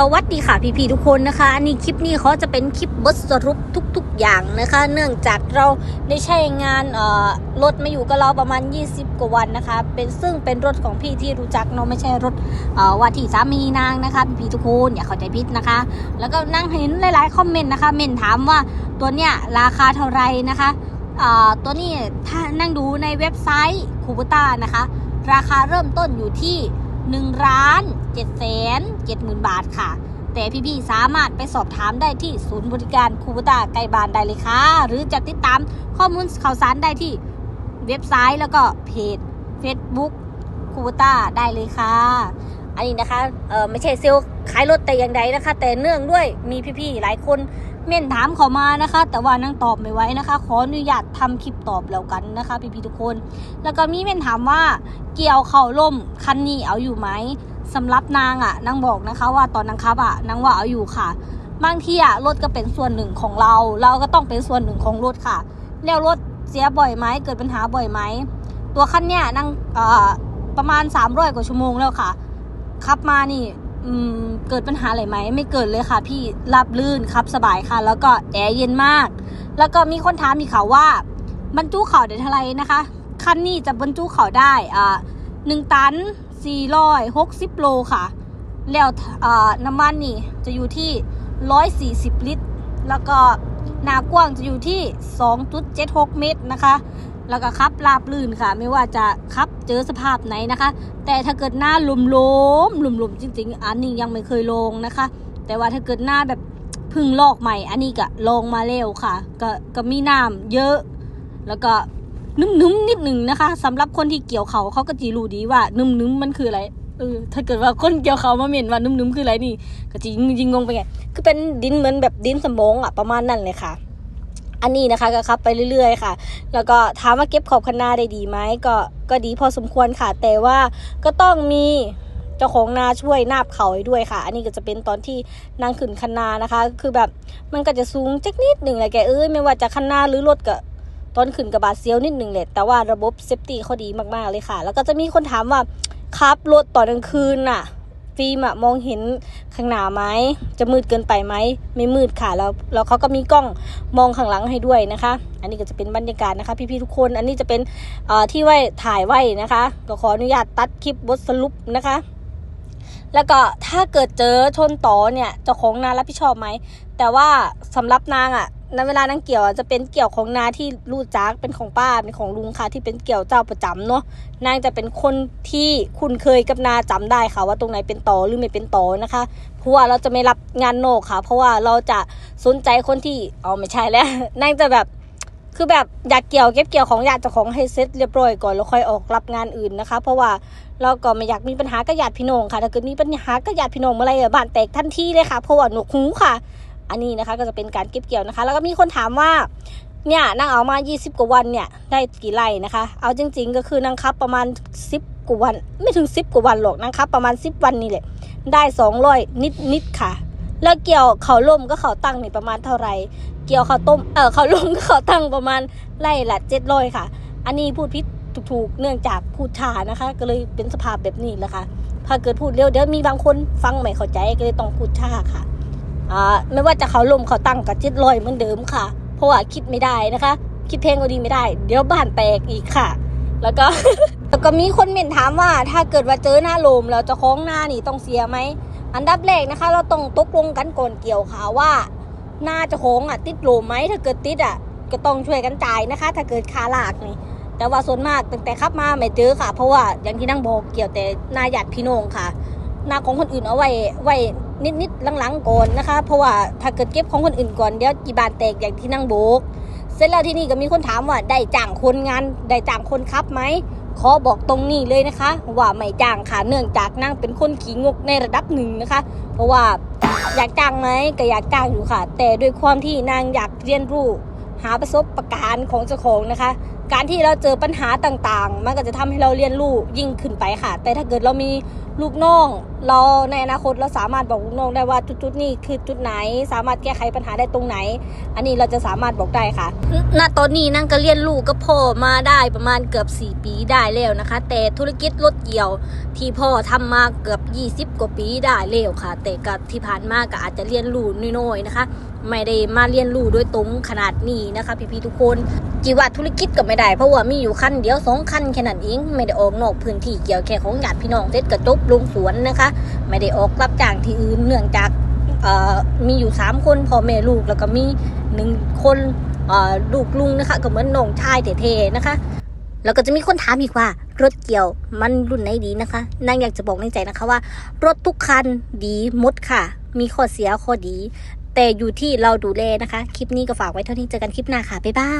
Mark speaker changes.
Speaker 1: สวัสดีค่ะพี่ๆทุกคนนะคะ อันนี้คลิปนี้เขาจะเป็นคลิปบทสรุปทุก ๆ อย่างนะคะ เนื่องจากเราได้ใช้งานรถมาอยู่กับเราประมาณ 20 กว่าวันนะคะ เป็นซึ่งเป็นรถของพี่ที่รู้จักเนาะไม่ใช่รถว่าที่สามีนางนะคะพี่ๆทุกคนอย่าเข้าใจผิดนะคะ แล้วก็นั่งเห็นหลายๆคอมเมนต์นะคะ เมนถามว่าตัวเนี้ยราคาเท่าไหรนะคะตัวนี้ถ้านั่งดูในเว็บไซต์คูบูต้านะคะ ราคาเริ่มต้นอยู่ที่1ล้าน 7แสน7หมื่นบาทค่ะ แต่พี่ๆสามารถไปสอบถามได้ที่ศูนย์บริการคูบูต้าใกลบ้านได้เลยค่ะ หรือจะติดตามข้อมูลข่าวสารได้ที่เว็บไซต์แล้วก็เพจ Facebook คูบูต้าได้เลยค่ะ อันนี้นะคะเออไม่ใช่เซลล์ขายรถแต่อย่างใดนะคะ แต่เนื่องด้วยมีพี่ๆหลายคนเม่นถามเขามานะคะ แต่ว่านั่งตอบไม่ไว้นะคะ ขออนุญาตทำคลิปตอบแล้วกันนะคะ พี่ๆทุกคน แล้วก็มีเม่นถามว่าเกี่ยวเข่าล่มคันนี้เอาอยู่ไหม สำหรับนางอะ่ะนางบอกนะคะว่าตอนนางขับอะ่ะนางว่าเอาอยู่ค่ะ บางทีอะ่ะรถก็เป็นส่วนหนึ่งของเรา เราก็ต้องเป็นส่วนหนึ่งของรถค่ะแล้วรถเสียบ่อยไหมเกิดปัญหาบ่อยไหมตัวคันเนี้ยนางเอ่อประมาณ300กว่าชั่วโมงแล้วค่ะขับมานี่อืมเกิดปัญหาอะไรไหมไม่เกิดเลยค่ะ พี่ราบลื่นขับสบายค่ะ แล้วก็แอร์เย็นมาก แล้วก็มีคนถามอีกค่ะว่า บรรจุเข่าได้เท่าไรนะคะ คันนี้จะบรรจุเข่าได้อ่าหนึ่งตัน สี่ร้อยหกสิบโลค่ะ แล้วน้ำมันนี่จะอยู่ที่ร้อยสี่สิบลิตร แล้วก็หนากว้างจะอยู่ที่สองจุดเจ็ดหกเมตรนะคะ แล้วก็ขับราบลื่นค่ะ ไม่ว่าจะขับเจอสภาพไหนนะคะ แต่ถ้าเกิดหน้าหลุมลมหลุมลมจริง ๆ อันนี้ยังไม่เคยลงนะคะ แต่ว่าถ้าเกิดหน้าแบบพึ่งลอกใหม่ อันนี้ก็ลงมาเร็วค่ะ ก็ก็มีน้ำเยอะ แล้วก็ นุ่มๆนิดหนึ่งนะคะสำหรับคนที่เกี่ยวเขาเขาก็จีรู้ดีว่านุ่มๆมันคืออะไรเออถ้าเกิดว่าคนเกี่ยวเขามาเมียนว่านุ่มๆคืออะไรนี่ ก็จริงจริงงงไปไงคือเป็นดินเหมือนแบบดินสมองอะประมาณนั้นเลยค่ะ อันนี้นะคะก็ขับไปเรื่อยๆค่ะ แล้วก็ถามว่าเก็บขอบคันนาได้ดีไหมก็ก็ดีพอสมควรค่ะ แต่ว่าก็ต้องมีเจ้าของนาช่วยนาบเขาด้วยค่ะ อันนี้ก็จะเป็นตอนที่นางขึ้นคันนานะคะ คือแบบมันก็จะสูงจักนิดหนึ่งแหละแกเอ้ยไม่ว่าจะคันนาหรือรถก็ ตอนขึ้นกับบาดเซียวนิดหนึ่งแหละแต่ว่าระบบเซฟตี้เขาดีมากๆเลยค่ะ แล้วก็จะมีคนถามว่าขับรถตอนกลางคืนน่ะฟิล์มอะมองเห็นข้างหน้าไหมจะมืดเกินไปไหมไม่มืดค่ะแล้วแล้วเขาก็มีกล้องมองข้างหลังให้ด้วยนะคะ อันนี้ก็จะเป็นบรรยากาศนะคะ พี่ๆทุกคน อันนี้จะเป็นเอ่อที่ไว้ถ่ายไว้นะคะก็ขออนุญาตตัดคลิปบทสรุปนะคะ แล้วก็ถ้าเกิดเจอชนต่อเนี่ยเจ้าของนารับผิดชอบไหม แต่ว่าสำหรับนางอะ่ะในเวลานางเกี่ยวจะเป็นเกี่ยวของนาที่รู้จักเป็นของป้าเป็นของลุงค่ะ ที่เป็นเกี่ยวเจ้าประจำเนาะนางจะเป็นคนที่คุ้นเคยกับนาจำได้ค่ะ ว่าตรงไหนเป็นต่อหรือไม่เป็นต่อนะคะเพราะว่าเราจะไม่รับงานโนกค่ะ เพราะว่าเราจะสนใจคนที่อ๋อไม่ใช่แล้วนางจะแบบ คือแบบอยากเกี่ยวเก็บเกี่ยวของญาติเจ้าของให้เสร็จเรียบร้อยก่อนแล้วค่อยออกรับงานอื่นนะคะ เพราะว่าเราก็ไม่อยากมีปัญหากับญาติพี่น้องค่ะ ถ้าเกิดมีปัญหากับญาติพี่น้องเมื่อไรบ้านแตกทันทีเลยค่ะ เพราะว่าหนวกหูค่ะ อันนี้นะคะก็จะเป็นการเก็บเกี่ยวนะคะ แล้วก็มีคนถามว่าเนี่ยนั่งเอามา 20 กว่าวันเนี่ยได้กี่ไร่นะคะ เอาจริง ๆ ก็คือนั่งคับประมาณ 10 กว่าวัน ไม่ถึง 10 กว่าวันหรอกนั่งคับประมาณ 10 วันนี่แหละได้ 200 นิดนิดๆค่ะ แล้วเกี่ยวเขาล่มก็เขาตั้งนี่ประมาณเท่าไหร่เกี่ยวเขาต้มเออเขาล่มก็เขาตั้งประมาณไร่ละ700ค่ะ อันนี้พูดพิษถูกๆเนื่องจากพูดช้านะคะ ก็เลยเป็นสภาพแบบนี้แหละค่ะถ้าเกิดพูดเร็วเดี๋ยวมีบางคนฟังไม่เข้าใจก็เลยต้องพูดช้าค่ะอ่าไม่ว่าจะเขาลมเขาตั้งกับจิตลอยเหมือนเดิมค่ะ เพราะว่าคิดไม่ได้นะคะ คิดเพลงก็ดีไม่ได้ เดี๋ยวบ้านแตกอีกค่ะ แล้วก็แล้วก็มีคนเม่นถามว่า ถ้าเกิดว่าเจอหน้าลมแล้วเจะคล้องหน้านี่ต้องเสียไหม อันดับแรกนะคะ เราต้องตกลงกันก่อนเกี่ยวค่ะว่าหน้าจะโค้งอะติดโลมไหมถ้าเกิดติดอะก็ต้องช่วยกันจ่ายนะคะ ถ้าเกิดคาลากนี่แต่ว่าส่วนมากตั้งแต่ขับมาไม่เจอค่ะ เพราะว่าอย่างที่นั่งบอกเกี่ยวแต่หน้าหยาดพี่น้องค่ะหน้าของคนอื่นเอาไว้ไว้นิดๆหลังๆก่อนนะคะ เพราะว่าถ้าเกิดเก็บของคนอื่นก่อนเดี๋ยวจีบานแตกอย่างที่นั่งโบกเสร็จแล้วที่นี่ก็มีคนถามว่าได้จ้างคนงานได้จ้างคนขับไหม ขอบอกตรงนี้เลยนะคะ ว่าไม่จ้างค่ะเนื่องจากนั่งเป็นคนขี้งกในระดับหนึ่งนะคะ เพราะว่าอยากจ้างไหมก็อยากจ้างอยู่ค่ะ แต่ด้วยความที่นางอยากเรียนรู้หาประสบประการของเจ้าของนะคะ การที่เราเจอปัญหาต่างๆ มันก็จะทำให้เราเรียนรู้ยิ่งขึ้นไปค่ะ แต่ถ้าเกิดเรามี ลูกน้อง เราในอนาคตเราสามารถบอกลูกน้องได้ว่าจุดๆนี้คือจุดไหน สามารถแก้ไขปัญหาได้ตรงไหน อันนี้เราจะสามารถบอกได้ค่ะ ณ ตอนนี้นั่งก็เรียนรู้กับพ่อมาได้ประมาณเกือบ 4 ปีได้แล้วนะคะ แต่ธุรกิจรถเกี่ยว ที่พ่อทำมาเกือบ 20 กว่าปีได้แล้วค่ะ แต่กับที่ผ่านมาก็อาจจะเรียนรู้น้อยๆนะคะ ไม่ได้มาเรียนรู้โดยตรงขนาดนี้นะคะ พี่ๆทุกคนจีว่าธุรกิจก็ไม่ได้เพราะว่ามีอยู่คันเดียวสองคันแค่นั้นเองไม่ได้ออกนอกพื้นที่เกี่ยวแค่ของญาติพี่น้องเสร็จกระจบลงสวนนะคะ ไม่ได้ออกรับจ้างที่อื่นเนื่องจากมีอยู่สามคนพ่อแม่ลูกแล้วก็มีหนึ่งคนลูกลุงนะคะ ก็เหมือนน้องชายเท่ๆนะคะ แล้วก็จะมีคนถามอีกว่ารถเกี่ยวมันรุ่นไหนดีนะคะนางอยากจะบอกในใจนะคะว่า รถทุกคันดีหมดค่ะ มีข้อเสียข้อดี แต่อยู่ที่เราดูแลนะคะ คลิปนี้ก็ฝากไว้เท่านี้เจอกันคลิปหน้าค่ะบ๊ายบาย